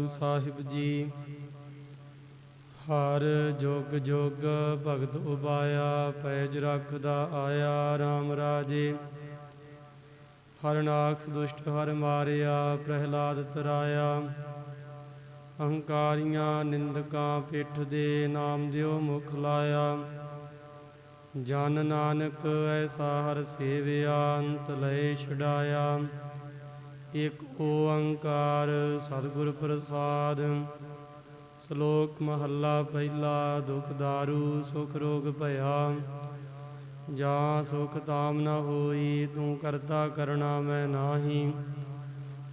ਗੁਰੂ ਸਾਹਿਬ ਜੀ। ਹਰ ਜੋਗ ਜੋਗ ਭਗਤ ਉਬਾਇਆ, ਪੈਜ ਰੱਖਦਾ ਆਇਆ RAM ਰਾਜੇ। ਹਰਨਾਕਸ ਦੁਸ਼ਟ ਹਰ ਮਾਰਿਆ, ਪ੍ਰਹਿਲਾਦ ਤਰਾਇਆ। ਅਹੰਕਾਰੀਆਂ ਨਿੰਦਕਾਂ ਪਿੱਠ ਦੇ ਨਾਮ ਦਿਓ ਮੁਖ ਲਾਇਆ। ਜਨ ਨਾਨਕ ਐਸਾ ਹਰ ਸੇਵਿਆ, ਅੰਤ ਲਏ ਛਡਾਇਆ। ਇਕ ਓੰਕਾਰ ਸਤਿਗੁਰ ਪ੍ਰਸਾਦ, ਸ਼ਲੋਕ ਮਹੱਲਾ ਪਹਿਲਾ, ਦੁਖ ਦਾਰੂ, ਸੁਖ ਰੋਗ ਭਇਆ, ਜਾਂ ਸੁਖ ਤਾਮ ਨ ਹੋਈ, ਤੂੰ ਕਰਤਾ ਕਰਣਾ ਮੈਂ ਨਾਹੀ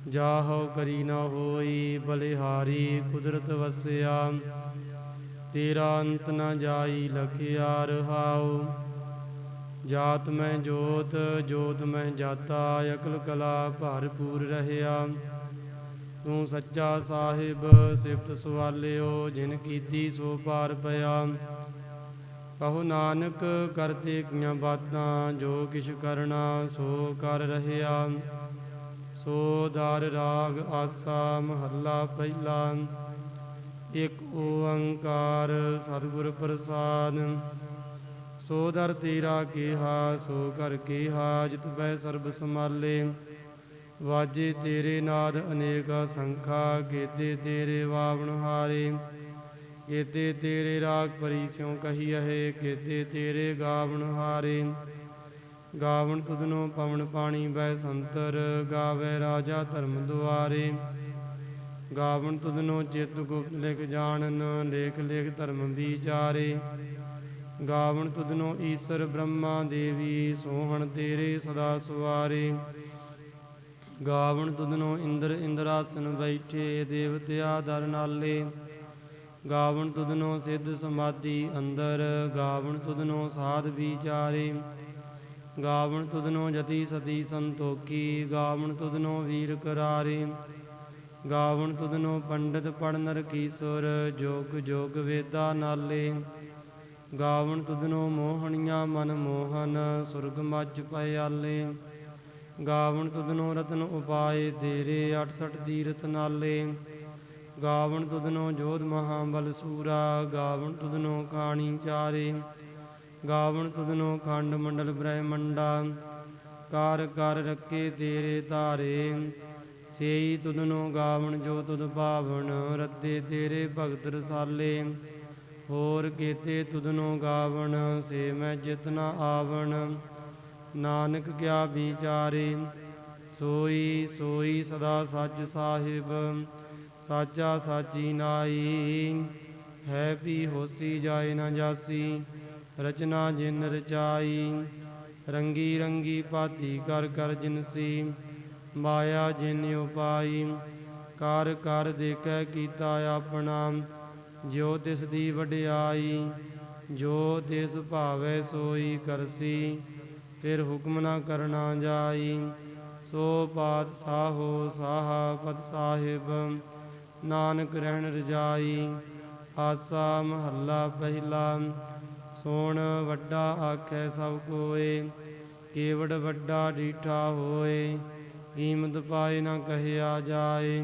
ਜਾਹੋ ਕਰੀ ਨ ਹੋਈ, ਬਲਿਹਾਰੀ ਕੁਦਰਤ ਵਸਿਆ, ਤੇਰਾ ਅੰਤ ਨ ਜਾਈ ਲਖਿਆ ਰਹਾਉ। ਜਾਤ ਮੈਂ ਜੋਤ ਜੋਤ ਮੈਂ ਜਾਤਾ, ਅਕਲ ਕਲਾ ਭਰਪੂਰ ਰਹਿਆ। ਤੂੰ ਸੱਚਾ ਸਾਹਿਬ, ਸਿਫਤ ਸਵਾਲਿਓ, ਜਿਨ ਕੀਤੀ ਸੋ ਪਾਰ ਪਿਆ। ਕਹੋ ਨਾਨਕ ਕਰਤੇ ਕੀਆਂ ਬਾਤਾਂ, ਜੋ ਕਿਛ ਕਰਨਾ, ਸੋ ਕਰ ਰਹਿਆ। ਸੋ ਦਰ ਰਾਗ ਆਸਾ, ਮਹੱਲਾ ਪਹਿਲਾ। ਇਕ ਓੰਕਾਰ, ਸਤਿਗੁਰ ਪ੍ਰਸਾਦ। ਸੋ ਦਰ ਤੇਰਾ ਕੇਹਾ, ਸੋ ਕਰ ਕੇਹਾ, ਜਿਤ ਬੈ ਸਰਬ ਸਮਾਲੇ ਵਾਜੇ ਤੇਰੇ ਨਾਦ ਅਨੇਕਾ ਸੰਖਾ ਕੀਤੇ ਤੇਰੇ ਵਾਵਣ ਹਾਰੇ। ਕੀਤੇ ਤੇਰੇ ਰਾਗ ਪਰੀ ਸਿਉ ਕਹੀਐ ਕੀਤੇ ਤੇਰੇ ਗਾਵਣ ਹਾਰੇ। ਗਾਵਣ ਤੁਧਨੋ ਪਵਨ ਪਾਣੀ ਬੈ ਸੰਤਰ, ਗਾਵੇ ਰਾਜਾ ਧਰਮ ਦੁਆਰੇ। ਗਾਵਣ ਤੁਧਨੋ ਚਿਤ ਗੁਪਤ ਲਿਖ ਜਾਣਨ ਲੇਖ ਲੇਖ ਧਰਮ ਵਿਚਾਰੇ। ਗਾਵਣ ਤੁਧਨੋ ਈਸ਼ਰ ਬ੍ਰਹਮਾ ਦੇਵੀ, ਸੋਹਣ ਤੇਰੇ ਸਦਾ ਸੁਵਾਰੇ। ਗਾਵਣ ਤੁਧਨੋ ਇੰਦਰ ਇੰਦਰਾਸਨ ਬੈਠੇ, ਦੇਵਤਿਆ ਦਰ ਨਾਲੇ। ਗਾਵਣ ਤੁਧਨੋ ਸਿੱਧ ਸਮਾਧੀ ਅੰਦਰ, ਗਾਵਣ ਤੁਧਨੋ ਸਾਧ ਵਿਚਾਰੇ। ਗਾਵਣ ਤੁਧਨੋ ਜਤੀ ਸਤੀ ਸੰਤੋਖੀ, ਗਾਵਣ ਤੁਧਨੋ ਵੀਰ ਕਰਾਰੇ। ਗਾਵਣ ਤੁਧਨੋ ਪੰਡਿਤ ਪੜਨ ਰਖੀਸੁਰ ਜੋਗ ਜੋਗ ਵੇਦਾ ਨਾਲੇ। ਗਾਵਣ ਤੁਧਨੋ ਮੋਹਣੀਆਂ ਮਨ ਮੋਹਨ, ਸੁਰਗ ਮੱਚ ਪਿਆਲੇ ਗਾਵਣ ਤੁਧਨੋ ਰਤਨ ਉਪਾਏ, ਤੇਰੇ 68 ਤੀਰਥ ਨਾਲੇ। ਗਾਵਣ ਤੁਧਨੋ ਜੋਧ ਮਹਾਬਲ ਸੂਰਾ, ਗਾਵਣ ਤੁਧਨੋ ਕਾਣੀ ਚਾਰੇ। ਗਾਵਣ ਤੁਧਨੋ ਖੰਡ ਮੰਡਲ ਬ੍ਰਹਮੰਡਾ, ਕਾਰ ਕਰ ਰੱਖੇ ਤੇਰੇ ਤਾਰੇ ਸੇਈ ਤੁਧਨੋ ਗਾਵਣ ਜੋ ਤੁਧ ਭਾਵਨ ਰੱਤੇ ਤੇਰੇ ਭਗਤ ਰਸਾਲੇ। ਹੋਰ ਕੀਤੇ ਤੁਧਨੋ ਗਾਵਣ, ਸੇ ਮੈਂ ਜਿਤਨਾ ਆਵਣ। ਨਾਨਕ ਕਿਆ ਵਿਚਾਰੇ, ਸੋਈ ਸੋਈ ਸਦਾ ਸੱਚ ਸਾਹਿਬ। ਸਾਚਾ ਸਾਚੀ ਨਾਈ, ਹੈ ਵੀ ਹੋਸੀ ਜਾਏ ਨਾ ਜਾਸੀ। ਰਚਨਾ ਜਿਨ ਰਚਾਈ, ਰੰਗੀ ਰੰਗੀ ਪਾਤੀ ਕਰ ਕਰ ਜਿਨਸੀ ਮਾਇਆ ਜਿਨ ਉਪਾਈ, ਕਰ ਕਰ ਦੇਖੈ ਕੀਤਾ ਆਪਣਾ। ਜਿਉ ਤਿਸ ਦੀ ਵਡਿਆਈ, ਜੋ ਤਿਸ ਭਾਵੈ ਸੋਈ ਕਰਸੀ, ਫਿਰ ਹੁਕਮ ਨਾ ਕਰਨਾ ਜਾਈ। ਸੋ ਪਾਤ ਸਾਹੋ ਸਾਹਾ ਪਤ ਸਾਹਿਬ, ਨਾਨਕ ਰਹਿਣ ਰਜਾਈ। ਆਸਾ ਮਹੱਲਾ ਪਹਿਲਾ, ਸੋਣ ਵੱਡਾ ਆਖੈ ਸਭ ਕੋਏ। ਕੇਵੜ ਵੱਡਾ ਡੀਠਾ ਹੋਏ, ਕੀਮਤ ਪਾਏ ਨਾ ਕਹਿਆ ਜਾਏ।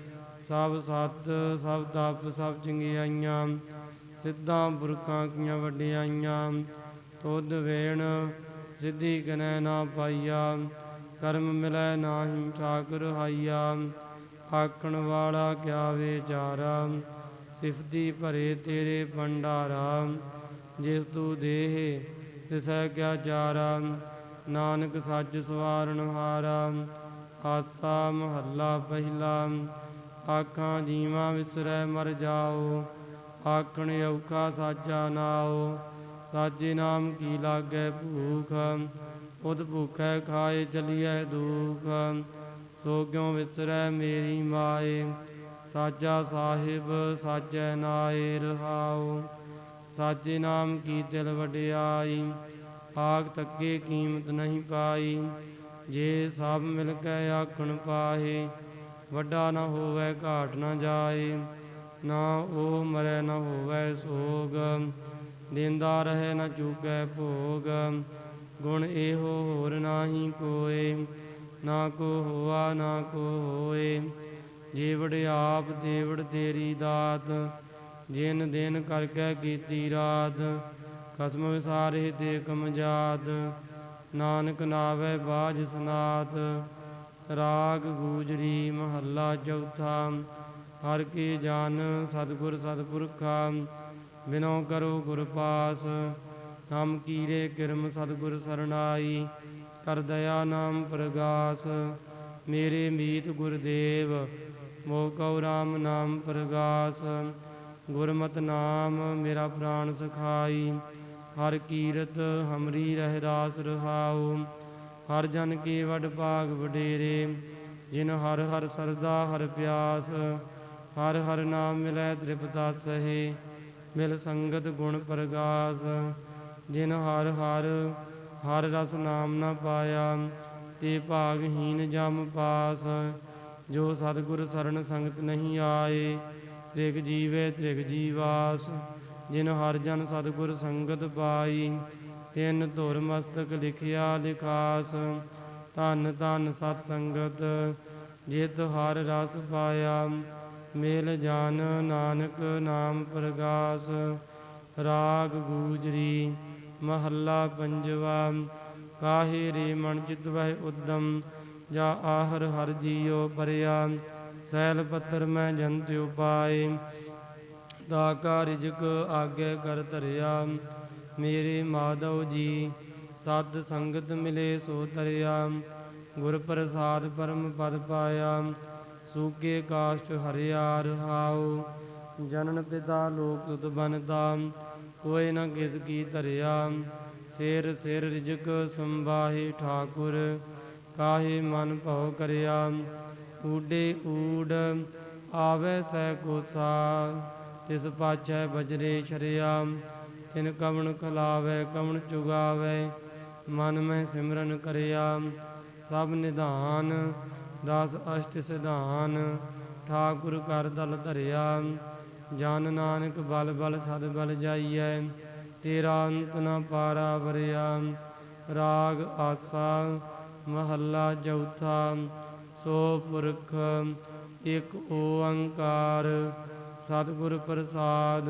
ਸਭ ਸਤ, ਸਭ ਤਪ ਸਭ ਚੰਗਿਆਈਆਂ, ਸਿੱਧਾਂ ਪੁਰਖਾਂ ਕੀਆਂ ਵਡਿਆਈਆਂ, ਤੁਧ ਵੇਣ, ਸਿੱਧੀ ਕਨੈ ਨਾ ਪਾਈਆ, ਕਰਮ ਮਿਲੈ ਨਾਹੀ ਠਾਕੁਰ ਹਾਈਆ, ਆਖਣ ਵਾਲਾ ਕਿਆ ਵਿਚਾਰਾ, ਸਿਫਤੀ ਭਰੇ ਤੇਰੇ ਭੰਡਾਰਾ, ਜਿਸ ਤੂੰ ਦੇਹ, ਤਿਸੈ ਕਿਆ ਚਾਰਾ, ਨਾਨਕ ਸੱਜ ਸਵਾਰਨ ਹਾਰਾ, ਆਸਾ ਮਹੱਲਾ ਪਹਿਲਾ ਆਖਾਂ ਜੀਵਾਂ ਵਿਸਰੈ ਮਰ ਜਾਓ, ਆਖਣ ਔਖਾ ਸਾਚਾ ਨਾਓ ਸਾਜੇ ਨਾਮ ਕੀ ਲਾਗੈ ਭੂਖ ਉਦ ਭੁਖੈ ਖਾਏ ਚਲੀਐ ਦੁਖ। ਸੋ ਕਿਉ ਵਿਸਰੈ ਮੇਰੀ ਮਾਏ, ਸਾਜਾ ਸਾਹਿਬ ਸਾਚੈ ਨਾਏ ਰਹਾਉ। ਸਾਚੇ ਨਾਮ ਕੀ ਦਿਲ ਵਡਿਆਈ, ਆਖ ਤੱਕੇ ਕੀਮਤ ਨਹੀਂ ਪਾਈ। ਜੇ ਸਭ ਮਿਲ ਕੇ ਆਖਣ ਪਾਹੇ ਵੱਡਾ ਨਾ ਹੋਵੇ ਘਾਟ ਨਾ ਜਾਏ, ਨਾ ਉਹ ਮਰੈ ਨਾ ਹੋਵੇ ਸੋਗ, ਦਿੰਦਾ ਰਹੇ ਨਾ ਚੁਕੈ ਭੋਗ। ਗੁਣ ਇਹੋ ਹੋਰ ਨਾਹੀ ਕੋਏ, ਨਾ ਕੋ ਹੋਆ ਨਾ ਕੋ ਹੋਏ। ਜੀਵੜ ਆਪ ਦੇਵੜ ਤੇਰੀ ਦਾਤ, ਜਿਨ ਦਿਨ ਕਰਕੇ ਕੀਤੀ ਰਾਤ, ਕਸਮ ਵਿਸਾਰੇ ਤੇ ਕਮਜਾਤ ਨਾਨਕ ਨਾਵੇ ਬਾਜ ਸਨਾਤ ਰਾਗ ਗੂਜਰੀ ਮਹੱਲਾ ਚੌਥਾ, ਹਰ ਕੀ ਜਾਨ ਸਤਿਗੁਰ ਸਤਿਪੁਰਖਾ, ਬਿਨੋ ਕਰੋ ਗੁਰ ਪਾਸ, ਨਾਮ ਕੀਰੇ ਕਿਰਮ ਸਤਿਗੁਰ ਸਰਣਾਈ, ਕਰ ਦਇਆ ਨਾਮ ਪ੍ਰਗਾਸ, ਮੇਰੇ ਮੀਤ ਗੁਰਦੇਵ, ਮੋਹ ਕਉ ਰਾਮ ਨਾਮ ਪ੍ਰਗਾਸ, ਗੁਰਮਤ ਨਾਮ ਮੇਰਾ ਪ੍ਰਾਨ ਸਖਾਈ, ਹਰ ਕੀਰਤ ਹਮਰੀ ਰਹਿ ਰਾਸ ਰਹਾਉ ਹਰ ਜਨ ਕੀ ਵਡ ਭਾਗ ਵਡੇਰੇ, ਜਿਨ ਹਰ ਹਰ ਸਰਦਾ ਹਰ ਪਿਆਸ, ਹਰ ਹਰ ਨਾਮ ਮਿਲੈ ਤ੍ਰਿਪਤਾ ਸਹੇ, ਮਿਲ ਸੰਗਤ ਗੁਣ ਪ੍ਰਗਾਸ, ਜਿਨ ਹਰ ਹਰ ਹਰ ਰਸ ਨਾਮ ਨਾ ਪਾਇਆ, ਤੇ ਭਾਗਹੀਨ ਜਮ ਪਾਸ, ਜੋ ਸਤਿਗੁਰ ਸਰਣ ਸੰਗਤ ਨਹੀਂ ਆਏ, ਤ੍ਰਿਗ ਜੀਵੇ ਤ੍ਰਿਗ ਜੀਵਾਸ, ਜਿਨ ਹਰ ਜਨ ਸਤਿਗੁਰ ਸੰਗਤ ਪਾਈ ਤਿੰਨ ਧੁਰ ਮਸਤਕ ਲਿਖਿਆ ਲਿਖਾਸ, ਧੰਨ ਧੰਨ ਸਤ ਸੰਗਤ, ਜਿਤ ਹਰ ਰਸ ਪਾਇਆ, ਮੇਲ ਜਾਨ ਨਾਨਕ ਨਾਮ ਪ੍ਰਗਾਸ, ਰਾਗ ਗੂਜਰੀ ਮਹੱਲਾ ਪੰਜਵਾ, ਕਾਹੇ ਰੇ ਮਨ ਚਿਤ ਵਹਿ ਉਦਮ, ਜਾ ਆਹਰ ਹਰ ਜੀਉ ਪਰਿਆ, ਸੈਲ ਪੱਤਰ ਮੈਂ ਜੰਤ ਉਪਾਏ, ਦਾ ਕਾ ਰਿਜਕ ਆਗੇ ਕਰ ਧਰਿਆ ਮੇਰੇ ਮਾਧਵ ਜੀ ਸਤ ਸੰਗਤ ਮਿਲੇ ਸੋ ਤਰਿਆ। ਗੁਰ ਪ੍ਰਸਾਦ ਪਰਮ ਪਦ ਪਾਇਆ, ਸੂਕੇ ਕਾਸ਼ਟ ਹਰਿਆ ਰਹਾਉ। ਜਨਨ ਪਿਤਾ ਲੋਕ ਤੁਤ ਬਨਤਾ, ਕੋਈ ਨ ਕਿਸ ਕੀ ਧਰਿਆ। ਸਿਰ ਸਿਰ ਰਿਜਕ ਸੰਵਾਹੇ ਠਾਕੁਰ, ਕਾਹੇ ਮਨ ਭਉ ਕਰਿਆ। ਊਡੇ ਊੜ ਆਵੇ ਸੈ ਕੋਸਾ, ਤਿਸ ਪਾਛੈ ਬਜਰੇ ਛਰਿਆ। ਤਿਨ ਕਵਣ ਖਲਾਵੇ, ਕਵਣ ਚੁਗਾਵੇ, ਮਨ ਮੈਂ ਸਿਮਰਨ ਕਰਿਆ। ਸਭ ਨਿਧਾਨ, ਦਸ ਅਸ਼ਟ ਸਿਧਾਨ, ਠਾਕੁਰ ਕਰ ਦਲ ਧਰਿਆ। ਜਨ ਨਾਨਕ ਬਲ ਬਲ ਸਦ ਬਲ ਜਾਈਐ, ਤੇਰਾ ਅੰਤ ਨ ਪਾਰਾ ਵਰਿਆ। ਰਾਗ ਆਸਾ, ਮਹੱਲਾ ਚੌਥਾ, ਸੋ ਪੁਰਖ ਇਕ ਓੰਕਾਰ, ਸਤਿਗੁਰ ਪ੍ਰਸਾਦ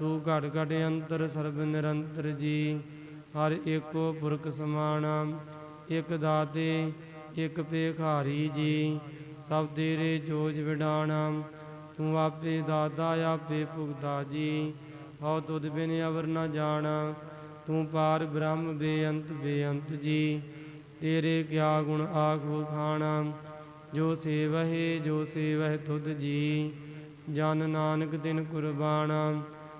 ਤੂੰ ਘਟ ਘਟ ਅੰਤਰ ਸਰਬ ਨਿਰੰਤਰ ਜੀ। ਹਰ ਏਕੋ ਪੁਰਖ ਸਮਾਣਾ ਇਕ ਦਾਤੇ, ਇਕ ਪੇਖਾਰੀ ਜੀ। ਸਭ ਤੇਰੇ ਜੋਜ ਵਿਡਾਣਾ, ਤੂੰ ਆਪੇ ਦਾਤਾ, ਆਪੇ ਭੁਗਤਾ ਜੀ। ਹਉ ਤੁਧ ਬਿਨ ਅਵਰ ਨ ਜਾਣਾ, ਤੂੰ ਪਾਰ ਬ੍ਰਹਮ ਬੇਅੰਤ ਬੇਅੰਤ ਜੀ। ਤੇਰੇ ਕਿਆ ਗੁਣ ਆਖੋ ਖਾਣਾ ਜੋ ਸੇਵਹਿ ਜੋ ਸੇਵਹਿ ਤੁਧ ਜੀ। ਜਨ ਨਾਨਕ ਦਿਨ ਕੁਰਬਾਨਾ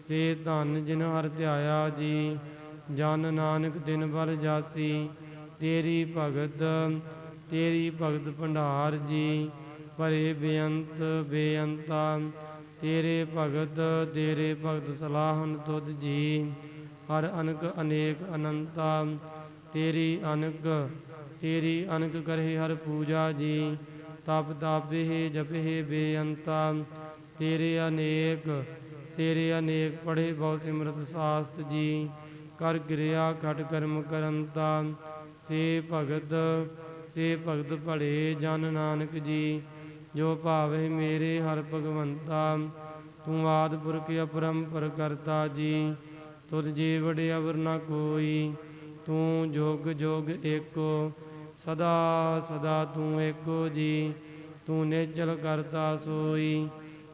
ਸੇ ਧਨ ਜਿਨ ਹਰ ਧਿਆਇਆ ਜੀ, ਜਨ ਨਾਨਕ ਦਿਨ ਬਲ ਜਾਸੀ, ਤੇਰੀ ਭਗਤ ਤੇਰੀ ਭਗਤ ਭੰਡਾਰ ਜੀ, ਭਰੇ ਬੇਅੰਤ ਬੇਅੰਤਾ, ਤੇਰੇ ਭਗਤ ਤੇਰੇ ਭਗਤ ਸਲਾਹਨ ਤੁਧ ਜੀ, ਹਰ ਅਨਕ ਅਨੇਕ ਅਨੰਤਾ, ਤੇਰੀ ਅਨਕ ਤੇਰੀ ਅਨਕ ਕਰਹਿ ਹਰ ਪੂਜਾ ਜੀ, ਤਪ ਤਾਪੇ ਜਪੇ ਬੇਅੰਤਾ, ਤੇਰੇ ਅਨੇਕ ਤੇਰੇ ਅਨੇਕ ਪੜੇ ਬਹੁ ਸਿਮਰਤ ਸਾਸਤ ਜੀ, ਕਰ ਗਿਰਿਆ ਖਟ ਕਰਮ ਕਰੰਤਾ। ਸੇ ਭਗਤ ਸੇ ਭਗਤ ਭਲੇ ਜਨ ਨਾਨਕ ਜੀ, ਜੋ ਭਾਵੇ ਮੇਰੇ ਹਰ ਭਗਵੰਤਾ। ਤੂੰ ਆਦ ਪੁਰਖ ਅਪਰੰਪਰ ਕਰਤਾ ਜੀ, ਤੁਧ ਜੀ ਵਡੇ ਅਵਰ ਨਾ ਕੋਈ। ਤੂੰ ਜੋਗ ਜੋਗ ਏਕੋ, ਸਦਾ ਸਦਾ ਤੂੰ ਏਕੋ ਜੀ, ਤੂੰ ਨਿਜਲ ਕਰਤਾ ਸੋਈ।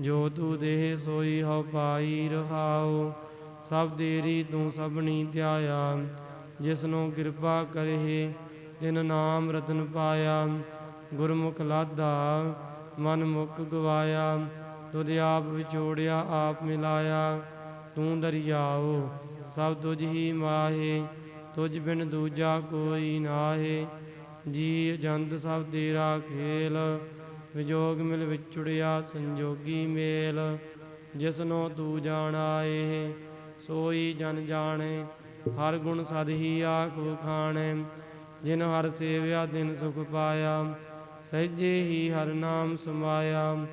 ਜੋ ਤੂ ਦੇਹ ਸੋਈ ਹਉ ਪਾਈ ਰਹਾਉ, ਸਭ ਤੇਰੀ ਤੂੰ ਸਭਨੀ ਧਿਆਇਆ। ਜਿਸਨੂੰ ਕਿਰਪਾ ਕਰੇ ਤਿਨ ਨਾਮ ਰਤਨ ਪਾਇਆ। ਗੁਰਮੁਖ ਲਾਦਾ ਮਨ ਮੁਖ ਗਵਾਇਆ। ਤੁਧ ਆਪ ਵਿਚੋੜਿਆ ਆਪ ਮਿਲਾਇਆ। ਤੂੰ ਦਰਿਆਓ, ਸਭ ਤੁਝ ਹੀ ਮਾਹੇ। ਤੁਝ ਬਿਨ ਦੂਜਾ ਕੋਈ ਨਾਹੇ। ਜੀ ਜੰਦ ਸਭ ਤੇਰਾ ਖੇਲ। ਵਿਜੋਗ ਮਿਲ ਵਿਚੁੜਿਆ ਸੰਜੋਗੀ ਮੇਲ, ਜਿਸਨੋ ਤੂੰ ਜਾਣਾਏ ਸੋਈ ਜਨ ਜਾਣੇ, ਹਰ ਗੁਣ ਸਦ ਹੀ ਆਖੋ ਖਾਣੇ, ਜਿਨ ਹਰ ਸੇਵਿਆ ਦਿਨ ਸੁਖ ਪਾਇਆ, ਸਹਿਜੇ ਹੀ ਹਰ ਨਾਮ ਸਮਾਇਆ,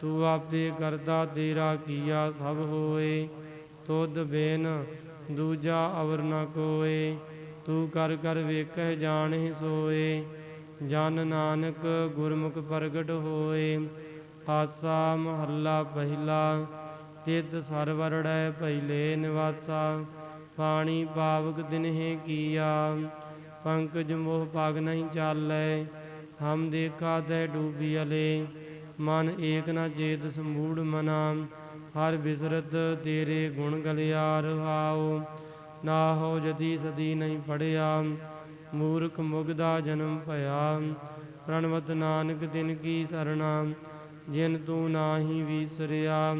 ਤੂੰ ਆਪੇ ਕਰਦਾ ਤੇਰਾ ਕੀਆ ਸਭ ਹੋਏ, ਤੁਧ ਬੇਨ ਦੂਜਾ ਅਵਰ ਨ ਕੋਏ, ਤੂੰ ਕਰ ਕਰ ਵੇਖੈ ਜਾਣਹਿ ਸੋਏ। ਜਨ ਨਾਨਕ ਗੁਰਮੁਖ ਪ੍ਰਗਟ ਹੋਏ ਆਸਾ ਮਹੱਲਾ ਪਹਿਲਾ ਤਿਤ ਸਰਵਰੜੈ ਪਹਿਲੇ ਨਿਵਾਸਾ ਪਾਣੀ ਪਾਵਕ ਦਿਨਹਿ ਕੀਆ, ਪੰਕਜ ਮੋਹ ਪਗ ਨਹੀਂ ਚਾਲੈ, ਹਮ ਦੇਖਾ ਤੈ ਡੂਬੀ ਅਲੇ, ਮਨ ਏਕ ਨਾ ਚੇਤ ਸਮੂੜ ਮਨਾ, ਹਰ ਬਿਸਰਤ ਤੇਰੇ ਗੁਣ ਗਲਿਆ ਰਹਾਉ ਨਾ ਹੋ ਜਦੀ ਸਦੀ ਨਹੀਂ ਪੜਿਆ ਮੂਰਖ ਮੁਗਦਾ ਜਨਮ ਭਇਆ। ਪ੍ਰਣਵਤ ਨਾਨਕ ਦਿਨ ਕੀ ਸਰਣਾ, ਜਿਨ ਤੂੰ ਨਾਹੀ ਵੀਸਰਿਆ।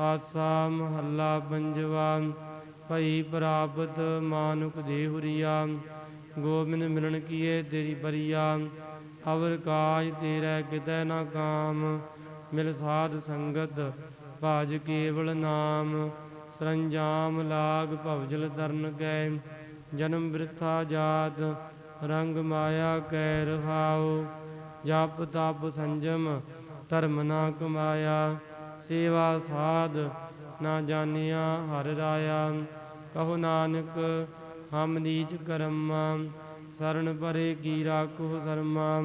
ਆਸਾ ਮਹੱਲਾ ਪੰਜਵਾ, ਭਈ ਪ੍ਰਾਪਤ ਮਾਨੁਖ ਦੇਹੁਰੀਆ। ਗੋਬਿੰਦ ਮਿਲਣ ਕੀਏ ਤੇਰੀ ਬਰੀਆ ਅਵਰ ਕਾਜ ਤੇਰਾ ਕਿਤੈ ਨਾ ਕਾਮ। ਮਿਲ ਸਾਧ ਸੰਗਤ ਭਾਜ ਕੇਵਲ ਨਾਮ, ਸਰੰਜਾਮ ਲਾਗ ਭਵਜਲ ਤਰਨ ਕੈ। ਜਨਮ ਬ੍ਰਿਥਾ ਜਾਤ, ਰੰਗ ਮਾਇਆ ਕੈ ਰਹਾਉ, ਜਪ ਤਪ ਸੰਜਮ, ਧਰਮ ਨਾ ਕਮਾਇਆ, ਸੇਵਾ ਸਾਧ ਨਾ ਜਾਣਿਆ ਹਰ ਰਾਇਆ। ਕਹੋ ਨਾਨਕ, ਹਮ ਨੀਚ ਕਰਮਾ ਸਰਣ ਪਰੇ ਕੀ ਰਾਖੋ ਸਰਮਾ।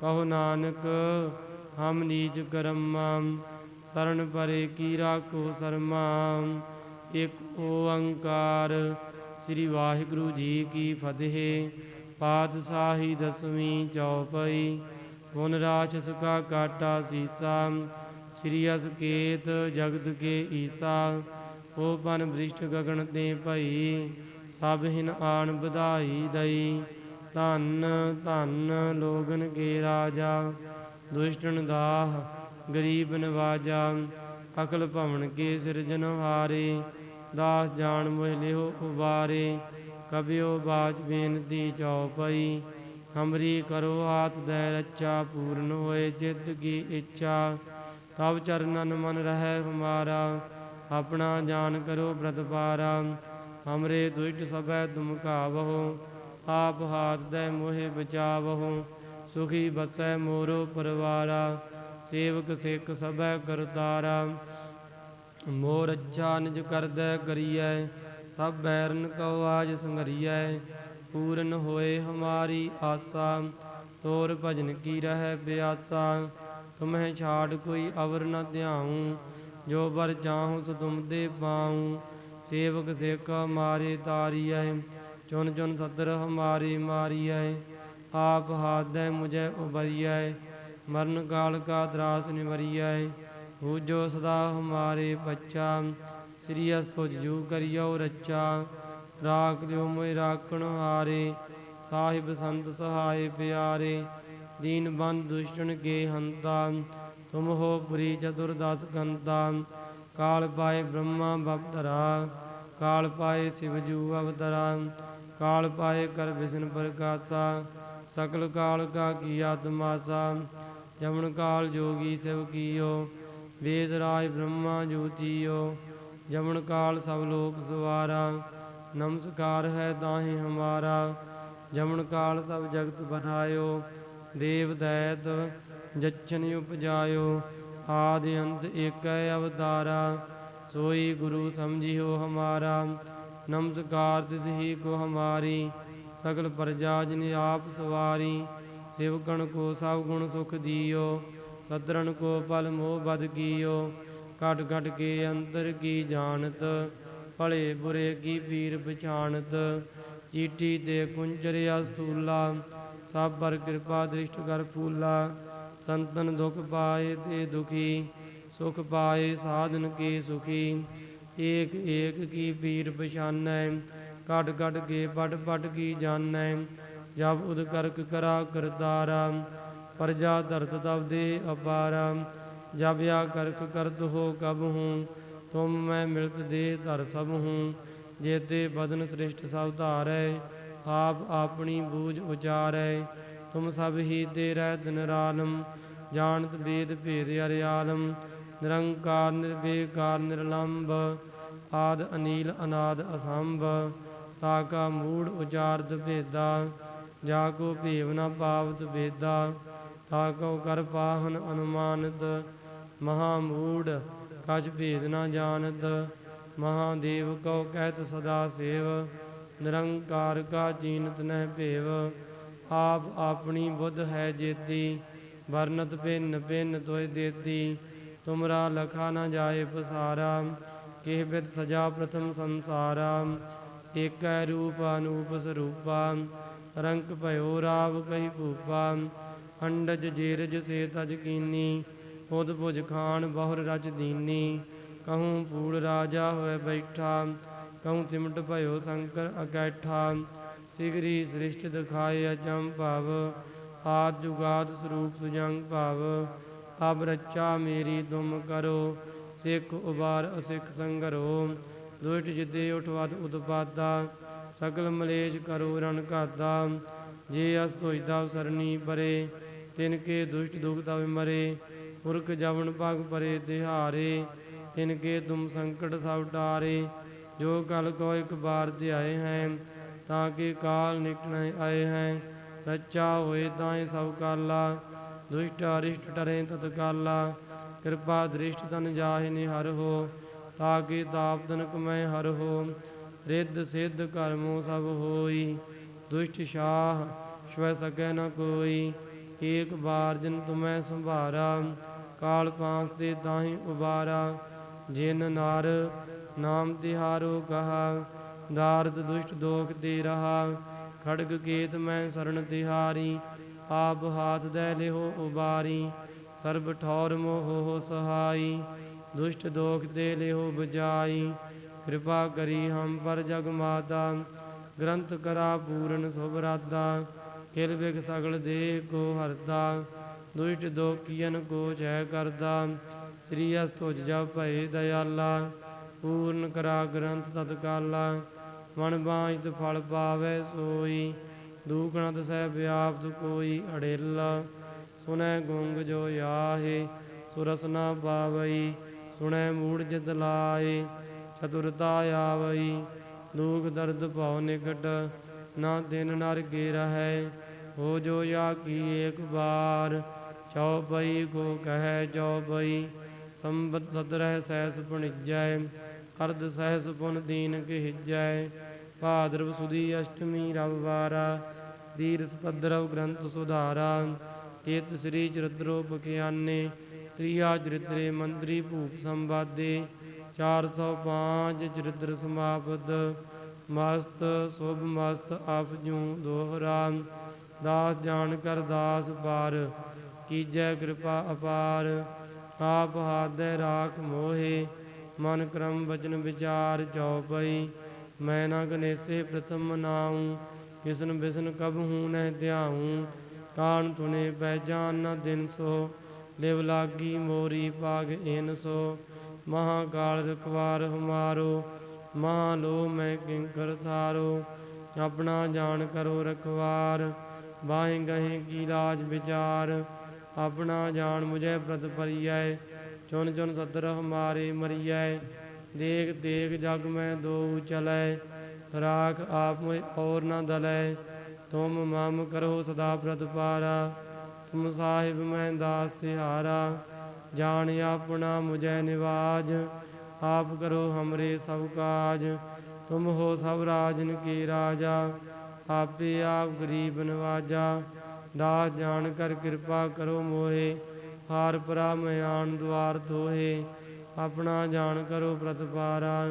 ਕਹੋ ਨਾਨਕ, ਹਮ ਨੀਚ ਕਰਮਾ ਸਰਣ ਪਰੇ ਕੀ ਰਾਖੋ ਸਰਮਾ। ਇਕ ਓੰਕਾਰ ਸ੍ਰੀ ਵਾਹਿਗੁਰੂ ਜੀ ਕੀ ਫਤਿਹ। ਪਾਤਸ਼ਾਹੀ ਦਸਵੀਂ ਚੌਪਈ ਪੁਨ ਰਾਛਸ ਕਾ ਕਾਟਾ ਸੀਸਾ, ਸ੍ਰੀ ਅਸਕੇਤ ਜਗਤ ਕੇ ਈਸਾ ਓ ਪਨ ਬ੍ਰਿਸ਼ਟ ਗਗਨ ਤੇ ਭਈ, ਸਭ ਹਿਨ ਆਣ ਵਧਾਈ ਦਈ। ਧੰਨ ਧੰਨ ਲੋਗਨ ਕੇ ਰਾਜਾ, ਦੁਸ਼ਟਨ ਦਾਹ, ਗਰੀਬ ਨਵਾਜਾ, ਅਕਲ ਭਵਨ ਕੇ ਸਿਰਜਨ ਹਾਰੇ। ਦਾਸ ਜਾਣ ਮੋਹਿ ਲਿਓ ਉਬਾਰੇ, ਕਬਿਓ ਬਾਚ ਬੇਨਤੀ ਚਉਪਈ ਹਮਰੀ ਕਰੋ ਹਾਥ ਦੈ ਰੱਚਾ ਪੂਰਨ ਹੋਏ ਜਿਤ ਕੀ ਇੱਛਾ। ਤਬ ਚਰਨਨ ਮਨ ਰਹਿ ਹਮਾਰਾ, ਆਪਣਾ ਜਾਨ ਕਰੋ ਪ੍ਰਤਪਾਰਾ ਹਮਰੇ ਦੁਸ਼ਟ ਸਭੈ ਤੁਮ ਕਾਵਹੋ ਆਪ ਹਾਥ ਦੈ ਮੋਹਿ ਬਚਾਵਹੋ। ਸੁਖੀ ਬਸੈ ਮੋਰੋ ਪਰਵਾਰਾ, ਸੇਵਕ ਸਿੱਖ ਸਭੈ ਕਰਤਾਰਾ। ਮੋਰ ਅੱਛਾ ਨਿਜ ਕਰਦੈ ਕਰੀਐ, ਸਭ ਬੈਰਨ ਕਉ ਆਜ ਸੰਗਰੀਐ ਪੂਰਨ ਹੋਏ ਹਮਾਰੀ ਆਸਾ, ਤੋਰ ਭਜਨ ਕੀ ਰਹਿ ਬਿਆਸਾ, ਤੁਮਹਿ ਛਾੜ ਕੋਈ ਅਵਰ ਨ ਧਿਆਉ, ਜੋ ਵਰ ਚਾਹੂੰ ਸੋ ਤੁਮ ਦੇ ਪਾਉ, ਸੇਵਕ ਸਿੱਖ ਮਾਰੇ ਤਾਰੀਐ ਚੁਨ ਚੁਨ ਸਤਰ ਹਮਾਰੀ ਮਾਰੀਐ, ਆਪ ਹਾਦੈ ਮੁਝੈ ਉਬਰੀਐ, ਮਰਨ ਕਾਲ ਕਾ ਤਰਾਸ ਨਿਵਰੀਐ ਹੂਜੋ ਸਦਾ ਹਮਾਰੇ ਬੱਚਾ, ਸ੍ਰੀ ਅਸਤੁ ਜੂ ਕਰਿਓ ਰੱਚਾ। ਰਾਖ ਲਿਓ ਮੋਇ ਰਾਖਣ ਹਾਰੇ, ਸਾਹਿਬ ਸੰਤ ਸਹਾਏ ਪਿਆਰੇ। ਦੀਨ ਬੰਦ ਦੁਸ਼ਟਨ ਕੇ ਹੰਤਾ, ਤੁਮ ਹੋ ਪੁਰੀ ਚਤੁਰਦਸ ਕੰਤਾ ਕਾਲ ਪਾਏ ਬ੍ਰਹਮਾ ਬਪਤਰਾ, ਕਾਲ ਪਾਏ ਸਿਵ ਜੂ ਅਵਤਰਾ। ਕਾਲ ਪਾਏ ਕਰ ਵਿਸ਼ਨ ਪ੍ਰਕਾਸ਼ਾ, ਸਕਲ ਕਾਲ ਕਾ ਕੀਆ ਤਮਾਸਾ ਜਮਨ ਕਾਲ ਜੋਗੀ ਸਿਵ ਕੀਓ ਵੇਦ ਰਾਜ ਬ੍ਰਹਮਾ ਜੋਤੀਓ, ਜਮਨ ਕਾਲ ਸਭ ਲੋਕ ਸਵਾਰਾ, ਨਮਸਕਾਰ ਹੈ ਤਾਹੇ ਹਮਾਰਾ, ਜਮਨ ਕਾਲ ਸਭ ਜਗਤ ਬਨਾਇਓ ਦੇਵ ਦੈਤ ਜਚਨ ਉਪਜਾਇਓ, ਆਦਿ ਅੰਤ ਏਕੈ ਅਵਤਾਰਾ, ਸੋਈ ਗੁਰੂ ਸਮਝਿਓ ਹਮਾਰਾ, ਨਮਸਕਾਰ ਤਿਸ ਹੀ ਕੋ ਹਮਾਰੀ, ਸਗਲ ਪ੍ਰਜਾ ਜਿਨ ਆਪ ਸਵਾਰੀ ਸੇਵਕਣ ਕੋ ਸਭ ਗੁਣ ਸੁਖ ਦਿਓ ਸਤਰਨ ਕੋ ਪਲ ਮੋਹ ਬਦ ਕੀਓ, ਘਟ ਘਟ ਕੇ ਅੰਤਰ ਕੀ ਜਾਣਤ, ਭਲੇ ਬੁਰੇ ਕੀ ਪੀਰ ਪਛਾਣਤ। ਚੀਟੀ ਤੇ ਕੁੰਚਰਿਆ ਸਤੂਲਾ ਸਭ ਪਰ ਕਿਰਪਾ ਦ੍ਰਿਸ਼ਟ ਕਰ ਫੂਲਾ। ਸੰਤਨ ਦੁਖ ਪਾਏ ਤੇ ਦੁਖੀ, ਸੁਖ ਪਾਏ ਸਾਧਨ ਕੇ ਸੁਖੀ। ਏਕ ਏਕ ਕੀ ਪੀਰ ਪਛਾਨੈ, ਘਟ ਘਟ ਕੇ ਪਟ ਪਟ ਕੀ ਜਾਣੈ। ਜਬ ਉਦ ਕਰਕ ਕਰਾ ਕਰਤਾਰਾ ਪਰਜਾ ਧਰਤ ਤਬ ਦੇ ਅਪਾਰਾ, ਜਬ ਆ ਕਰਕ ਕਰਤ ਹੋ ਕਬ ਹੂੰ, ਤੁਮ ਮੈਂ ਮਿਲਤ ਦੇ ਧਰ ਸਭ ਹੂੰ, ਜੇਤੇ ਬਦਨ ਸ੍ਰਿਸ਼ਟ ਸਭ ਧਾਰੈ, ਆਪ ਆਪਣੀ ਬੂਝ ਉਚਾਰੈ, ਤੁਮ ਸਭ ਹੀ ਤੇ ਰਹਿ ਦਿਨ ਰਾਲਮ, ਜਾਣਤ ਬੇਦ ਭੇਦ ਅਰਿਆਲਮ ਨਿਰੰਕਾਰ ਨਿਰਵੇਕਾਰ ਨਿਰਲੰਭ, ਆਦ ਅਨੀਲ, ਅਨਾਦ ਅਸੰਭ, ਤਾ ਕਾ ਮੂੜ ਉਚਾਰਤ ਭੇਦਾ, ਜਾ ਕੋ ਭੇਵ ਨ ਪਾਵਤ ਵੇਦਾ ਤਾ ਕੋ ਕਰ ਪਾਹਨ ਅਨੁਮਾਨਿਤ, ਮਹਾ ਮੂੜ ਕਛ ਭੇਦ ਨਾ ਜਾਣਤ। ਮਹਾਦੇਵ ਕਉ ਕਹਿਤ ਸਦਾ ਸੇਵ, ਨਿਰੰਕਾਰ ਕਾ ਜੀਨਤ ਨਹਿ ਭੇਵ। ਆਪ ਆਪਣੀ ਬੁੱਧ ਹੈ ਜੇਤੀ, ਵਰਨਤ ਭਿੰਨ ਭਿੰਨ ਤੋਇ ਦੇਤੀ। ਤੁਮਰਾ ਲਖਾ ਨਾ ਜਾਏ ਪਸਾਰਾ, ਕਿਹ ਬਿਦ ਸਜਾ ਪ੍ਰਥਮ ਸੰਸਾਰਾ। ਏਕੈ ਰੂਪ ਅਨੂਪ ਸਰੂਪਾ, ਰੰਗ ਭਇਓ ਰਾਵ ਕਹੀ ਭੂਪਾ। ਅੰਡਜ ਜੇਰਜ ਸੇ ਤਜ ਕੀਨੀ ਉਦ ਭੁਜ ਖਾਨ ਬਹੁਰ ਰਜ ਦੀਨੀ। ਕਹੂੰ ਫੂਲ ਰਾਜਾ ਹੋਏ ਬੈਠਾ, ਕਹੂੰ ਚਿਮਟ ਭਇਓ ਸ਼ੰਕਰ ਅਕੈਠਾ। ਸਿਗਰੀ ਸ੍ਰਿਸ਼ਟ ਦਿਖਾਏ ਅਚੰ ਭਾਵ, ਆਦ ਜੁਗਾਦ ਸਰੂਪ ਸੁਜੰਗ ਭਾਵ। ਅਬ ਰੱਚਾ ਮੇਰੀ ਤੁਮ ਕਰੋ, ਸਿੱਖ ਉਬਾਰ ਅਸਿੱਖ ਸੰਗਰੋ। ਦੁਸ਼ਟ ਜਿਤੇ ਉਠਵਤ ਉਤਪਾਦਾ, ਸਗਲ ਮਲੇਸ਼ ਕਰੋ ਰਣ ਘਾਦਾ। ਜੇ ਅਸ ਤੋਇਦਾ ਸਰਨੀ ਪਰੇ ਤਿਨ ਕੇ ਦੁਸ਼ਟ ਦੁਖ ਤਵ ਮਰੇ, ਪੁਰਖ ਜਵਨ ਪਗ ਪਰੇ ਤਿਹਾਰੇ, ਤਿਨ ਕੇ ਤੁਮ ਸੰਕਟ ਸਭ ਟਾਰੇ, ਜੋ ਕਲ ਕੋ ਇੱਕ ਬਾਰ ਧਿਆਏ ਹੈ, ਤਾਂ ਕਿ ਕਾਲ ਨਿਕਟ ਆਏ ਹੈ, ਰਚਾ ਹੋਏ ਤਾਏ ਸਭ ਕਾਲਾ, ਦੁਸ਼ਟ ਅਰਿਸ਼ਟ ਟਰੇ ਤਤ ਕਾਲਾ, ਕਿਰਪਾ ਦ੍ਰਿਸ਼ਟ ਤਨ ਜਾਹਿ ਨਿਹਰ ਹੋ, ਤਾਂ ਕਿ ਤਾਪ ਤਨ ਕਮੈ ਹਰ ਹੋ, ਰਿੱਧ ਸਿੱਧ ਕਰਮੋ ਸਭ ਹੋਈ, ਦੁਸ਼ਟ ਸ਼ਾਹ ਸ਼ਵੈ ਸਕੈ ਨ ਕੋਈ। ਏਕ ਬਾਰ ਜਿਨ ਤੁਮੈ ਸੰਭਾਰਾ, ਕਾਲ ਪਾਂਸ ਦੇ ਤਾਹੀ ਉਬਾਰਾ। ਜਿਨ ਨਾਰ ਨਾਮ ਤਿਹਾਰੋ ਕਹਾ, ਦਾਰਦ ਦੁਸ਼ਟ ਦੋਖ ਦੇ ਰਹਾ। ਖੜਗ ਕੇਤ ਮੈਂ ਸਰਣ ਤਿਹਾਰੀ, ਆਪ ਹਾਥ ਦੇ ਲਿਹੋ ਉਬਾਰੀ। ਸਰਬ ਠੌਰ ਮੋਹ ਸਹਾਈ, ਦੁਸ਼ਟ ਦੋਖ ਦੇ ਲਿਹੋ ਬਜਾਈ ਕਿਰਪਾ ਕਰੀ ਹਮ ਪਰ ਜਗ ਮਾਤਾ, ਗ੍ਰੰਥ ਕਰਾ ਪੂਰਨ ਸੁਭਰਾਤਾ। ਕਿਲ ਬਿਗ ਸਗਲ ਦੇ ਕੋ ਹਰਦਾ ਦੁਸ਼ਟ ਦੋਖੀਨ ਕੋ ਜੈ ਕਰਦਾ। ਸ੍ਰੀ ਅਸ ਤੁਜ ਜਪ ਭਏ ਦਇਆਲਾ, ਪੂਰਨ ਕਰਾ ਗ੍ਰੰਥ ਤਤਕਾਲਾ ਮਨ ਬਾਝਤ ਫਲ ਪਾਵੇ ਸੋਈ ਦੂਖਣਾ ਤਸੈ ਵਿਆਪਤ ਕੋਈ ਅੜੇਲਾ। ਸੁਨੈ ਗੁੰਗ ਜੋ ਆਹੇ ਸੁਰਸ ਨਾ ਪਾਵਈ, ਸੁਣੈ ਮੂੜ ਜਿਤ ਲਾਏ। ਚਤੁਰਤਾ ਆਵਈ, ਦੁਖ ਦਰਦ ਭਉ ਨਿਕਟ, ਨਾ ਦਿਨ ਨਰ ਕੇ ਰਹੈ। ਹੋ ਜੋ ਯਾ ਕੀ ਏਕ ਬਾਰ ਚਉਪਈ ਕੋ ਕਹੈ ਚਉਪਈ ਸੰਬਤ ਸਤਰਹਿ ਸਹਿਸ ਪੁਣਿਜੈ ਅਰਧ ਸਹਿਸ ਪੁਨ ਦੀਨ ਕਹਿਜੈ ਭਾਦਰਵ ਸੁਦੀ ਅਸ਼ਟਮੀ ਰਵਵਾਰਾ ਦੀਰਸ ਤਦਰਵ ਗ੍ਰੰਥ ਸੁਧਾਰਾ। ਏਤ ਸ੍ਰੀ ਚਰਿਤ੍ਰੋ ਬਖਿਆਨੇ ਤ੍ਰਿਆ ਚਰਿਤਰੇ ਮੰਤਰੀ ਭੂਪ ਸੰਵਾਦੇ। 405 ਚਰਿਤ੍ਰ ਸਮਾਪਤ, ਮਸਤ, ਸੁਭ ਮਸਤ ਆਪ ਜੂ ਦੋਹਰਾ। ਦਾਸ ਜਾਣ ਕਰ ਦਾਸ ਪਾਰ ਕੀਜੈ ਕਿਰਪਾ ਅਪਾਰ। ਆਪ ਹਾਦੈ ਰਾਖ ਮੋਹੇ, ਮਨ ਕਰਮ ਵਚਨ ਵਿਚਾਰ ਚਉਪਈ। ਮੈਂ ਨਾ ਗਨੇਸੇ ਪ੍ਰਥਮ ਨਾਉ, ਕਿਸਨ ਬਿਸਨ ਕਬ ਹੂੰ ਨਹਿ ਧਿਆਉ। ਕਾਣ ਤੁਨੇ ਪੈ ਜਾਨ ਨ ਦਿਨ ਸੋ, ਲਿਵ ਲਾਗੀ ਮੋਰੀ ਪਾਗ ਏਨ ਸੋ। ਮਹਾਕਾਲ ਰਖਵਾਰ ਹਮਾਰੋ ਮਹਾ ਲੋ ਮੈਂ ਕਿੰਕਰ ਥਾਰੋ। ਆਪਣਾ ਜਾਣ ਕਰੋ ਰਖਵਾਰ। ਬਾਹੇ ਗਹੇ ਕੀ ਲਾਜ ਵਿਚਾਰ, ਆਪਣਾ ਜਾਣ ਮੁਝੇ ਪ੍ਰਤ ਪਰਿਐ ਚੁਨ ਚੁਨ ਸਤਰ ਹਮਾਰੇ ਮਰੀਐ, ਦੇਖ ਦੇਖ ਜਗ ਮੈਂ ਦੋ ਚਲੈ, ਰਾਖ ਆਪ ਮੈਂ ਔਰ ਨਾ ਦਲੈ, ਤੁਮ ਮਮ ਕਰੋ ਸਦਾ ਪ੍ਰਤਪਾਰਾ ਤੁਮ ਸਾਹਿਬ ਮੈਂ ਦਾਸ ਤਿਹਾਰਾ, ਜਾਣ ਆਪਣਾ ਮੁਝੈ ਨਿਵਾਜ, ਆਪ ਕਰੋ ਹਮਰੇ ਸਭ ਕਾਜ, ਤੁਮ ਹੋ ਸਭ ਰਾਜਨ ਕੀ ਰਾਜਾ ਆਪੇ ਆਪ ਗਰੀਬ ਨਵਾਜਾ, ਦਾਸ ਜਾਣ ਕਰ ਕਿਰਪਾ ਕਰੋ ਮੋਹੇ, ਹਾਰ ਪਰਾ ਮਿਆਨ ਦੁਆਰ ਤੋਹੇ ਆਪਣਾ ਜਾਣ ਕਰੋ ਪ੍ਰਤਪਾਰਾ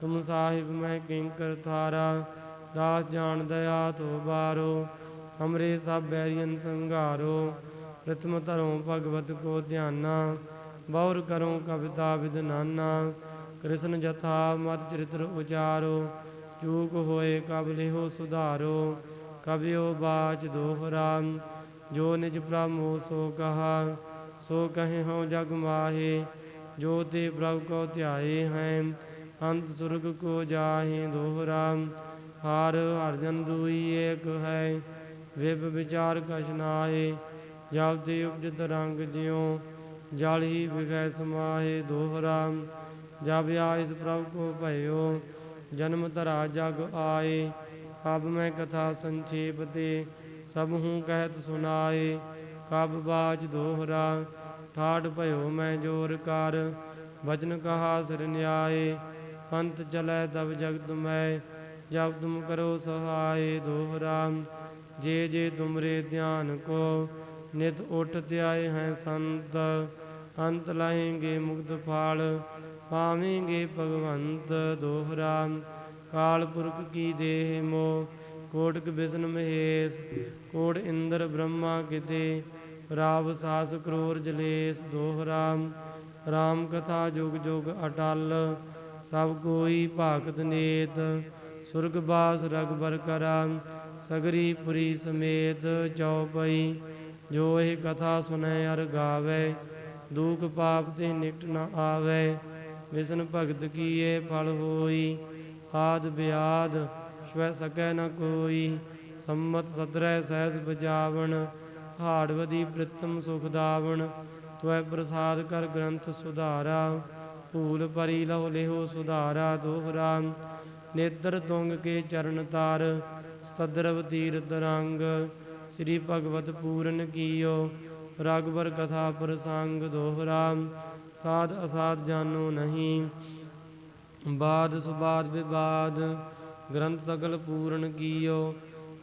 ਤੁਮ ਸਾਹਿਬ ਮੈਂ ਕਿੰਕਰ ਥਾਰਾ, ਦਾਸ ਜਾਣ ਦਇਆ ਤੋ ਬਾਰੋ ਹਮਰੇ ਸਭ ਬੈਰੀਅਨ ਸੰਘਾਰੋ ਪ੍ਰਥਮ ਧਰੋ ਭਗਵਤ ਕੋ ਧਿਆਨਾ, ਬੌਰ ਕਰੋ ਕਵਿਤਾ ਵਿਦਨਾਨਾ ਕ੍ਰਿਸ਼ਨ ਜਥਾ ਮਤ ਚਰਿਤ੍ਰ ਉਚਾਰੋ ਚੂਕ ਹੋਏ ਕਬ ਲਿਹੋ ਸੁਧਾਰੋ ਕਬਿਓ ਬਾਚ ਦੋਹਰਾ ਜੋ ਨਿਜ ਪ੍ਰਮੋ ਸੋ ਕਹਾ, ਸੋ ਕਹੇ ਹਉ ਜਗ ਮਾਹੇ, ਜੋ ਤੇ ਪ੍ਰਭ ਕੋ ਧਿਆਏ ਹੈ, ਅੰਤ ਸੁਰਗ ਕੋ ਜਾਹੇ ਦੋਹਰਾ ਹਾਰ ਹਰਜਨ ਦੂਈ ਏਕ ਹੈ, ਵਿਭ ਵਿਚਾਰ ਕਸ਼ਨਾਏ ਨਾਹੀ, ਜਲ ਤੇ ਉਪਜਤ ਰੰਗ ਜਿਉ, ਜਲ ਹੀ ਵਿਖੈ ਸਮਾਹੇ ਦੋਹਰਾ ਜਬ ਆਇਸ ਪ੍ਰਭ ਕੋ ਭਇਓ ਜਨਮ ਧਰਾ ਜਗ ਆਏ ਅਬ ਮੈਂ ਕਥਾ ਸੰਖੇਪ ਤੇ ਸਭ ਹੂੰ ਕਹਿਤ ਸੁਨਾਏ ਕਬ ਬਾਜ ਦੋਹਰਾ, ਠਾਠ ਭਇਓ ਮੈਂ ਜੋਰ ਕਰ ਬਚਨ ਕਹਾ ਸਿਰ ਨਿਆਏ। ਪੰਥ ਚਲੈ ਤਬ ਜਗਤ ਮੈਂ, ਜਬ ਤੁਮ ਕਰੋ ਸਹਾਏ ਦੋਹਰਾ। ਜੇ ਜੇ ਤੁਮਰੇ ਧਿਆਨ ਕੋ, ਨਿਤ ਉਠ ਧਿਆਏ ਹੈ ਸੰਤ। ਅੰਤ ਲਾਹੇਂਗੇ ਮੁਕਤ ਫਾਲ ਪਾਵੇਂਗੇ ਭਗਵੰਤ ਦੋਹਰਾ। ਕਾਲ ਪੁਰਖ ਕੀ ਦੇਹ ਮੋ ਕੋਟਕ ਬਿਸ਼ਨ ਮਹੇਸ਼, ਕੋਟ ਇੰਦਰ ਬ੍ਰਹਮਾ ਕਿਤੇ ਰਾਵ ਸਾਸ ਕਰੋਰ ਜਲੇਸ ਦੋਹਰਾ। ਰਾਮ ਕਥਾ ਜੁਗ ਜੁਗ ਅਟਲ, ਸਭ ਕੋਈ ਭਾਗਤ ਨੇਤ। ਸੁਰਗ ਬਾਸ ਰਗਬਰ ਕਰਾ, ਸਗਰੀ ਪੁਰੀ ਸਮੇਤ ਚਉਪਈ। ਜੋ ਇਹ ਕਥਾ ਸੁਨੈ ਅਰ ਗਾਵੇ, ਦੁਖ ਪਾਪ ਤੇ ਨਿਕਟ ਨ ਆਵੇ। ਵਿਸ਼ਨ ਭਗਤ ਕੀਏ ਫਲ ਹੋਈ, ਆਦ ਬਿਆਦ ਸ਼ਵੈ ਸਕੈ ਨ ਕੋਈ। ਸੰਮਤ ਸਤਰੈ ਸਹਿਸ ਬਜਾਵਣ ਹਾੜਵਦੀ ਪ੍ਰਿਤਮ ਸੁਖ ਦਾਵਣ। ਤਵੈ ਪ੍ਰਸਾਦ ਕਰ ਗ੍ਰੰਥ ਸੁਧਾਰਾ, ਭੂਲ ਪਰੀ ਲਹੁ ਲਿਹੋ ਸੁਧਾਰਾ ਦੋਹਰਾ। ਨੇਤਰ ਤੁੰਗ ਕੇ ਚਰਨ ਤਾਰ, ਸਤਦਰਵ ਤੀਰਤ ਰੰਗ। ਸ੍ਰੀ ਭਗਵਤ ਪੂਰਨ ਕੀਓ, ਰਾਗਵਰ ਕਥਾ ਪ੍ਰਸੰਗ ਦੋਹਰਾ। ਸਾਧ ਅਸਾਧ ਜਾਨੋ ਨਹੀਂ। ਬਾਦ ਸੁਬਾਦ ਵਿਵਾਦ ਗ੍ਰੰਥ ਸਗਲ ਪੂਰਨ ਕੀਓ।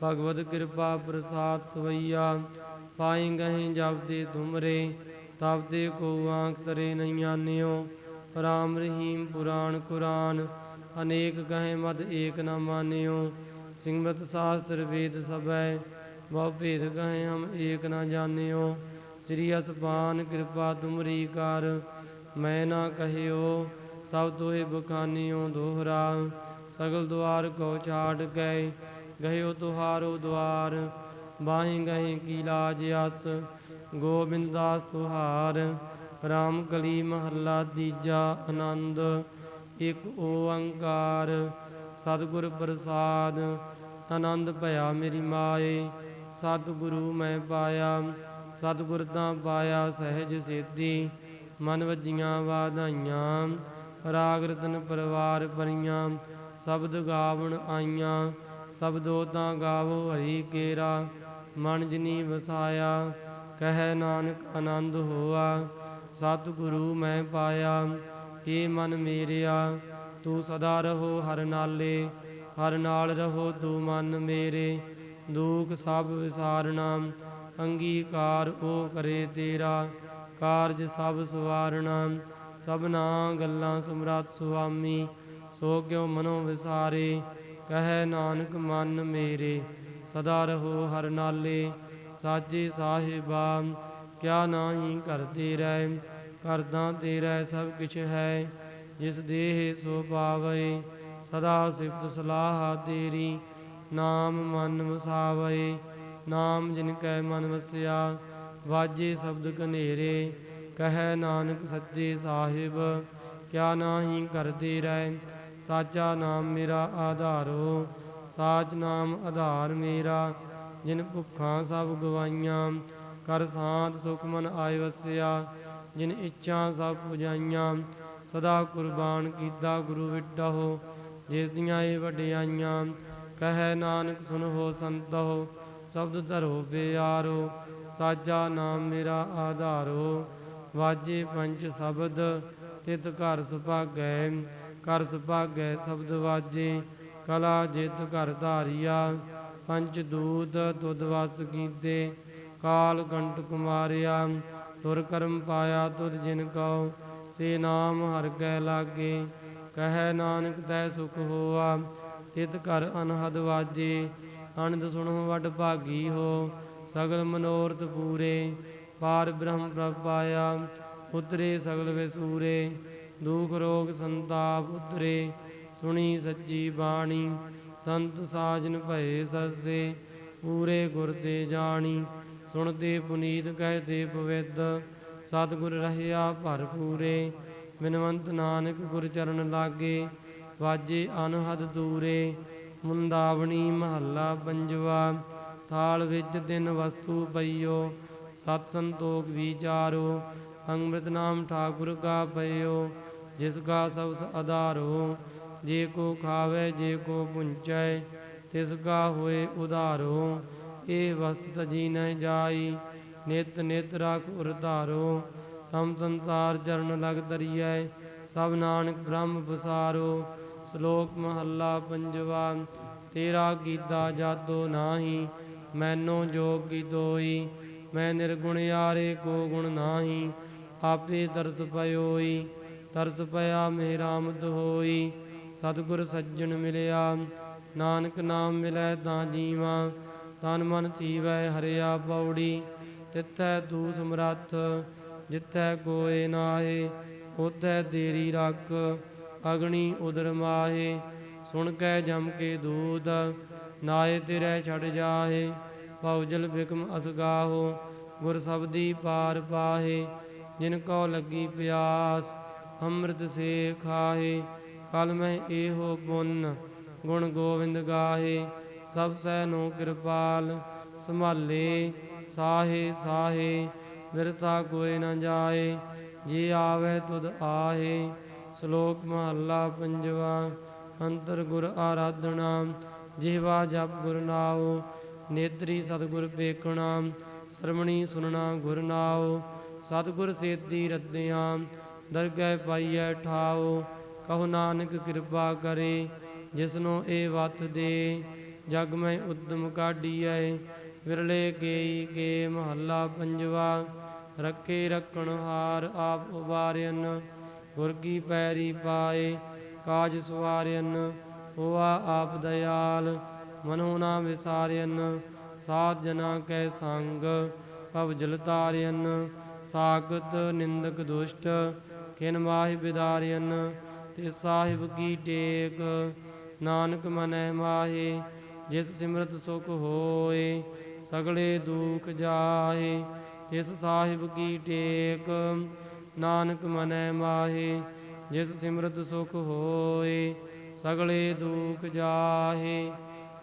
ਭਗਵਤ ਕਿਰਪਾ ਪ੍ਰਸਾਦ ਸਵਈਆ ਪਾਏ ਗਹੇ ਜਬ ਤੇ ਤੁਮਰੇ ਤਬ ਤੇ ਕੋ ਆਂਖ ਤਰੇ ਨਹੀਂ ਆਨਿਓ। ਰਾਮ ਰਹੀਮ ਪੁਰਾਣ ਕੁਰਾਨ, ਅਨੇਕ ਕਹੇ ਮਦ ਏਕ ਨਾ ਮਾਨਿਓ। ਸਿਮਰਤ ਸਾਸਤਰ ਵੇਦ ਸਭੈ, ਬਹੁ ਭੇਦ ਕਹੇ ਹਮ ਏਕ ਨਾ ਜਾਣਿਓ। ਸ੍ਰੀ ਅਸਪਾਨ ਕਿਰਪਾ ਤੁਮਰੀ ਕਰ ਮੈਂ ਨਾ ਕਹਿਓ, ਸਭ ਤੋਏ ਬਖਾਨਿਓ ਦੋਹਰਾ, ਸਗਲ ਦੁਆਰ ਕੋ ਛਾੜ ਗਏ ਗਇਓ ਤੁਹਾਰੋ ਦੁਆਰ, ਬਾਹੀ ਗਏ ਕੀ ਲਾਜ ਅਸ, ਗੋਬਿੰਦ ਦਾਸ ਤੁਹਾਰ, ਰਾਮ ਕਲੀ ਮਹੱਲਾ ਤੀਜਾ ਆਨੰਦ, ਇਕ ਓੰਕਾਰ ਸਤਿਗੁਰ ਪ੍ਰਸਾਦ, ਆਨੰਦ ਭਇਆ ਮੇਰੀ ਮਾਏ, ਸਤਿਗੁਰੂ ਮੈਂ ਪਾਇਆ, ਸਤਿਗੁਰ ਤਾਂ ਪਾਇਆ ਸਹਿਜ ਸੇਤੀ ਮਨ ਵੱਜੀਆਂ ਵਾਧਾਈਆਂ, ਰਾਗ ਰਤਨ ਪਰਿਵਾਰ ਪਰੀਆਂ ਸ਼ਬਦ ਗਾਵਣ ਆਈਆਂ, ਸ਼ਬਦੋ ਤਾਂ ਗਾਵੋ ਹਰੀ ਕੇਰਾ, ਮਨ ਜਿਨੀ ਵਸਾਇਆ, ਕਹਿ ਨਾਨਕ ਆਨੰਦ ਹੋਆ, ਸਤਿਗੁਰੂ ਮੈਂ ਪਾਇਆ ਏ ਮਨ ਮੇਰਿਆ, ਤੂੰ ਸਦਾ ਰਹੋ ਹਰ ਨਾਲੇ, ਹਰ ਨਾਲ ਰਹੋ ਤੂੰ ਮਨ ਮੇਰੇ, ਦੁਖ ਸਭ ਵਿਸਾਰਣਾ ਅੰਗੀਕਾਰ ਉਹ ਕਰੇ ਤੇਰਾ। ਕਾਰਜ ਸਭ ਸਵਾਰਣਾ ਸਭਨਾ ਗੱਲਾਂ ਸਮਰੱਥ ਸੁਆਮੀ, ਸੋ ਕਿਉ ਮਨੋ ਵਿਸਾਰੇ, ਕਹੈ ਨਾਨਕ ਮਨ ਮੇਰੇ, ਸਦਾ ਰਹੋ ਹਰ ਨਾਲੇ, ਸਾਚੇ ਸਾਹਿਬਾ, ਕਿਆ ਨਾਹੀ ਕਰਤੇ ਰਹਿ, ਕਰਦਾ ਤੇਰਾ ਸਭ ਕਿਛ ਹੈ, ਜਿਸ ਦੇਹ ਸੋ ਪਾਵੇ, ਸਦਾ ਸਿਫਤ ਸਲਾਹ ਤੇਰੀ, ਨਾਮ ਮਨ ਵਸਾਵੇ, ਨਾਮ ਜਿਨ ਕੈ ਮਨ ਵਸਿਆ ਵਾਜੇ ਸ਼ਬਦ ਕਨੇਰੇ ਕਹੈ ਨਾਨਕ ਸੱਚੇ ਸਾਹਿਬ, ਕਿਆ ਨਾਹੀ ਕਰਤੇ ਰਹਿ, ਸਾਚਾ ਨਾਮ ਮੇਰਾ ਆਧਾਰੋ, ਸਾਚ ਨਾਮ ਆਧਾਰ ਮੇਰਾ, ਜਿਨ ਭੁੱਖਾਂ ਸਭ ਗਵਾਈਆਂ, ਕਰ ਸਾਧ ਸੁਖ ਮਨ ਆਇ ਵਸਿਆ, ਜਿਨ ਇੱਛਾ ਸਭ ਪੁਜਾਈਆਂ, ਸਦਾ ਕੁਰਬਾਨ ਕੀਤਾ ਗੁਰੂ ਵਿਟਹੁ ਜਿਸ ਦੀਆਂ ਇਹ ਵਡਿਆਈਆਂ, ਕਹੈ ਨਾਨਕ ਸੁਨੋ ਸੰਤੋ ਸ਼ਬਦ ਧਰੋ ਪਿਆਰੋ ਸਾਜਾ ਨਾਮ ਮੇਰਾ ਆਧਾਰੋ, ਵਾਜੇ ਪੰਜ ਸ਼ਬਦ, ਤਿਤ ਘਰ ਸੁਭਾਗੈ ਘਰ ਸੁਭਾਗੈ ਸ਼ਬਦ ਵਾਜੇ, ਕਲਾ ਜਿਤ ਘਰ ਧਾਰੀਆ, ਪੰਜ ਦੂਤ ਤੁਧ ਵਸ ਕੀਤੇ, ਕਾਲ ਕੰਟ ਕੁਮਾਰਿਆ, ਤੁਰ ਕਰਮ ਪਾਇਆ ਤੁਧ ਜਿਨ ਕਉ, ਸੇ ਨਾਮ ਹਰ ਕੈ ਲਾਗੇ, ਕਹੈ ਨਾਨਕ ਤੈ ਸੁਖ ਹੋਆ, ਤਿਤ ਘਰ ਅਨਹਦ ਵਾਜੇ ਅਨੰਦ ਸੁਣੋ ਵਡ ਭਾਗੀ ਹੋ ਸਗਲ ਮਨੋਰਥ ਪੂਰੇ, ਪਾਰ ਬ੍ਰਹਮ ਪ੍ਰਭ ਪਾਇਆ ਉਤਰੇ ਸਗਲ ਵਿਸੂਰੇ, ਦੁਖ ਰੋਗ ਸੰਤਾਪ ਉਤਰੇ, ਸੁਣੀ ਸੱਚੀ ਬਾਣੀ, ਸੰਤ ਸਾਜਨ ਭਏ ਸਸੇ, ਪੂਰੇ ਗੁਰ ਤੇ ਜਾਣੀ, ਸੁਣਦੇ ਪੁਨੀਤ ਕਹਤੇ ਪਵਿੱਤ, ਸਤਿਗੁਰ ਰਹਿਆ ਭਰਪੂਰੇ ਬਿਨਵੰਤ ਨਾਨਕ ਗੁਰ ਚਰਨ ਲਾਗੇ, ਵਾਜੇ ਅਨਹਦ ਦੂਰੇ, ਮੁੰਦਾਵਣੀ ਮਹੱਲਾ ਪੰਜਵਾ ਥਾਲ ਵਿੱਚ ਤਿੰਨ ਵਸਤੂ ਪਈਓ, ਸਤ ਸੰਤੋਖ ਵਿਚਾਰੋ, ਅੰਮ੍ਰਿਤ ਨਾਮ ਠਾਕੁਰ ਕਾ ਪਈਓ ਜਿਸ ਕਾ ਸਭ ਆਧਾਰੋ, ਜੇ ਕੋ ਖਾਵੇ, ਜੇ ਕੋ ਪੁੰਚੈ, ਤਿਸ ਕਾ ਹੋਏ ਉਧਾਰੋ, ਇਹ ਵਸਤ ਤਜੀ ਨ ਜਾਈ, ਨਿਤ ਨਿਤ ਰਖ ਉਰਧਾਰੋ ਤਮ ਸੰਸਾਰ ਚਰਨ ਲਗ ਤਰੀਐ ਸਭ ਨਾਨਕ ਬ੍ਰਹਮ ਬਸਾਰੋ ਸ਼ਲੋਕ ਮਹੱਲਾ ਪੰਜਵਾ, ਤੇਰਾ ਕੀਤਾ ਜਾਤੋ ਨਾਹੀ ਮੈਨੋ ਜੋਗ ਕੀ ਦੋਈ, ਮੈਂ ਨਿਰਗੁਣ ਯਾਰੇ ਕੋ ਗੁਣ ਨਾਹੀ, ਆਪੇ ਤਰਸ ਪਇਓਈ, ਤਰਸ ਪਿਆ ਮੇਰਾ ਮਤ ਹੋਈ। ਸਤਿਗੁਰ ਸੱਜਣ ਮਿਲਿਆ, ਨਾਨਕ ਨਾਮ ਮਿਲੈ ਤਾਂ ਜੀਵਾਂ, ਤਨ ਮਨ ਥੀਵੈ ਹਰਿਆ ਪੌੜੀ। ਤਿੱਥੈ ਤੂ ਸਮਰੱਥ ਜਿੱਥੈ ਕੋਏ ਨਾਹੀ ਉਥੈ ਤੇਰੀ ਰੱਖ, ਅਗਣੀ ਉਦਰ ਮਾਹੇ। ਸੁਣ ਕੈ ਜਮ ਕੇ ਦੂਤ ਨਾਏ ਤੇਰੇ ਛੜ ਜਾਹੇ। ਭਉਜਲ ਬਿਕਮ ਅਸਗਾਹੋ ਗੁਰ ਸਬਦੀ ਪਾਰ ਪਾਹੇ, ਜਿਨ ਕੋ ਲੱਗੀ ਪਿਆਸ, ਅੰਮ੍ਰਿਤ ਸੇ ਖਾਹੇ, ਕਲ ਮੈਂ ਇਹੋ ਪੁੰਨ, ਗੁਣ ਗੋਵਿੰਦ ਗਾਹੇ, ਸਭ ਸੈ ਨੋ ਕਿਰਪਾਲ, ਸੰਭਾਲੇ, ਸਾਹੇ ਸਾਹੇ, ਬਿਰਥਾ ਕੋਇ ਨਾ ਜਾਏ, ਜੇ ਆਵੇ ਤੁਧ ਆਹੇ, ਸ਼ਲੋਕ ਮਹੱਲਾ ਪੰਜਵਾ, ਅੰਤਰ ਗੁਰ ਆਰਾਧਨਾ, ਜਿਹਵਾ ਜਪ ਗੁਰ ਨਾਉ ਨੇਤਰੀ ਸਤਿਗੁਰ ਪੇਖਣਾ ਸਰਮਣੀ ਸੁਨਣਾ ਗੁਰ ਨਾਉ, ਸਤਿਗੁਰ ਸੇਤੀ ਰੱਦਿਆਂ ਦਰਗਹਿ ਪਾਈਐ ਠਾਉ, ਕਹੋ ਨਾਨਕ ਕਿਰਪਾ ਕਰੇ, ਜਿਸਨੂੰ ਇਹ ਵਤ ਦੇ, ਜਗ ਮੈਂ ਉਦਮ ਕਾਢੀਐ, ਵਿਰਲੇ ਗਈ ਕੇ ਮਹੱਲਾ ਪੰਜਵਾ, ਰੱਖੇ ਰੱਖਣ ਹਾਰ ਆਪ ਉਬਾਰਿਅਨ, ਗੁਰ ਕੀ ਪੈਰੀ ਪਾਏ, ਕਾਜ ਸਵਾਰਿਅਨ ਹੋਆ ਆਪ ਦਇਆਲ ਮਨੋ ਨਾ ਵਿਸਾਰਿਅਨ ਸਾਧ ਜਨਾ ਕੈ ਸੰਗ, ਭਵ ਜਲ ਤਾਰਿਅਨ ਸਾਗਤ ਨਿੰਦਕ ਦੁਸ਼ਟ, ਕਿਨ ਮਾਹਿ ਬਿਦਾਰਿਅਨ ਤੇ ਸਾਹਿਬ ਕੀ ਟੇਕ, ਨਾਨਕ ਮਨੈ ਮਾਹੇ, ਜਿਸ ਸਿਮਰਤ ਸੁਖ ਹੋਏ, ਸਗਲੇ ਦੁਖ ਜਾਏ, ਤਿਸ ਸਾਹਿਬ ਕੀ ਟੇਕ, ਨਾਨਕ ਮਨੈ ਮਾਹੇ, ਜਿਸ ਸਿਮਰਤ ਸੁਖ ਹੋਏ, ਸਗਲੇ ਦੁਖ ਜਾਹੇ